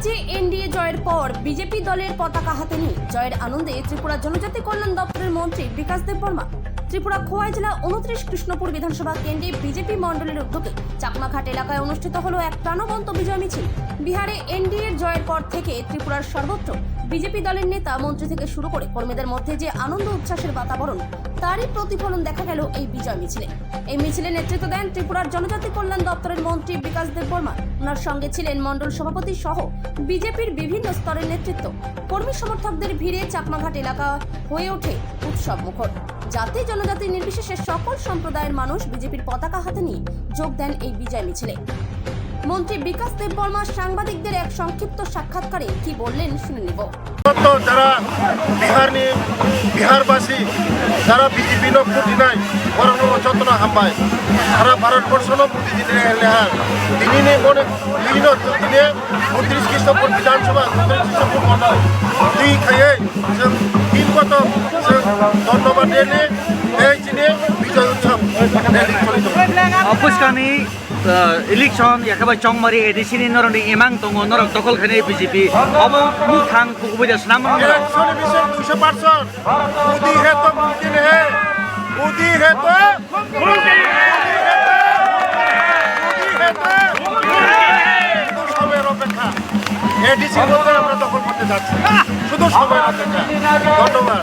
রাজ্যে এনডিএ জয়ের পর বিজেপি দলের পতাকা হাতে নিয়ে জয়ের আনন্দে ত্রিপুরা জনজাতি কল্যাণ দপ্তরের মন্ত্রী বিকাশ দেব বর্মা ত্রিপুরা খোয়াই জেলা উনত্রিশ কৃষ্ণপুর বিধানসভা কেন্দ্রে বিজেপি মণ্ডলের উদ্যোগে চাকমাঘাট এলাকায় অনুষ্ঠিত হলো এক প্রাণবন্ত বিজয় মিছিল। বিহারে এনডিএর জয়ের পর থেকে ত্রিপুরার সর্বত্র বিজেপি দলের নেতা, মন্ত্রী থেকে শুরু করে কর্মীদের মধ্যে যে আনন্দ উচ্ছ্বাসের বাতাবরণ, তারই প্রতিফলন দেখা গেল এই বিজয় মিছিলে। এই মিছিলে নেতৃত্ব দেন ত্রিপুরার জনজাতি কল্যাণ দপ্তরের মন্ত্রী বিকাশ দেব বর্মা ওনার সঙ্গে ছিলেন মণ্ডল সভাপতি সহ বিজেপির বিভিন্ন স্তরের নেতৃত্ব। কর্মী সমর্থকদের ভিড়ে চাকমাঘাট এলাকা হয়ে ওঠে উৎসব মুখর জাতি জনজাতি নির্বিশেষে সকল সম্প্রদায়ের মানুষ বিজেপির পতাকা হাতে নিয়ে যোগ দেন এই বিজয় মিছিলে। মন্ত্রী বিকাশ দেব বর্মা সাংবাদিকদের এক সংক্ষিপ্ত সাক্ষাৎকারে কি বললেন শুনে নেব। যারা বিহারনি বিহারবাসী, যারা বিজেপি নো ভোট নাই, বরং যত্ন হামবায়। সারা ভারতবর্ষ প্রতিদিনে লেহার দিনে মনে বিভিন্ন দিনে উনত্রিশ খ্রিস্টপুর বিধানসভা, উনত্রিশ খ্রিস্টপুর মন্ডল দুই খাইয়ে जों जों ট্রেনে ট্রেনে বিজয় উৎসব ইলেকশন একেবারে চংমারি এডিসি নরি ইমাং দङ নর দখল খানে বিজেপি অব মুখাং আমরা দখল করতে যাচ্ছি শুধু ধন্যবাদ